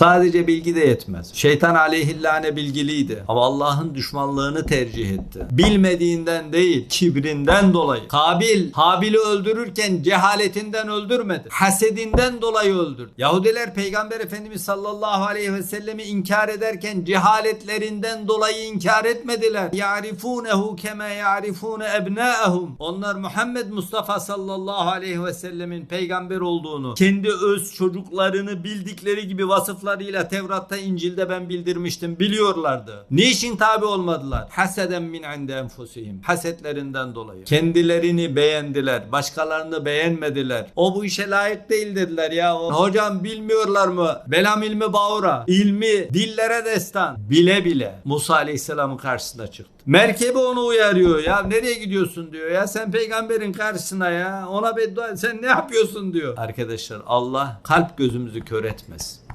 Sadece bilgi de yetmez. Şeytan aleyhillâne bilgiliydi. Ama Allah'ın düşmanlığını tercih etti. Bilmediğinden değil, kibrinden dolayı. Kabil, Habil'i öldürürken cehaletinden öldürmedi. Hasedinden dolayı öldürdü. Yahudiler Peygamber Efendimiz sallallahu aleyhi ve sellemi inkar ederken cehaletlerinden dolayı inkar etmediler. Ya'rifunehu kema ya'rifune ebnâehum. Onlar Muhammed Mustafa sallallahu aleyhi ve sellemin peygamber olduğunu, kendi öz çocuklarını bildikleri gibi vasıflarıyla Tevrat'ta, İncil'de ben bildirmiştim. Biliyorlardı. Niçin tabi olmadılar? Haseden min inde enfusihim. Hasetlerinden dolayı. Kendilerini beğendiler. Başkalarını beğenmediler. O bu işe layık değil dediler ya. O, Hocam bilmiyorlar mı? Belam ilmi bağura. İlmi dillere destan. Bile bile Musa Aleyhisselam'ın karşısına çıktı. Merkebi onu uyarıyor ya. Nereye gidiyorsun diyor ya. Sen peygamberin karşısına ya. Ona beddua sen ne yapıyorsun diyor. Arkadaşlar Allah kalp gözümüzü kör etmesin.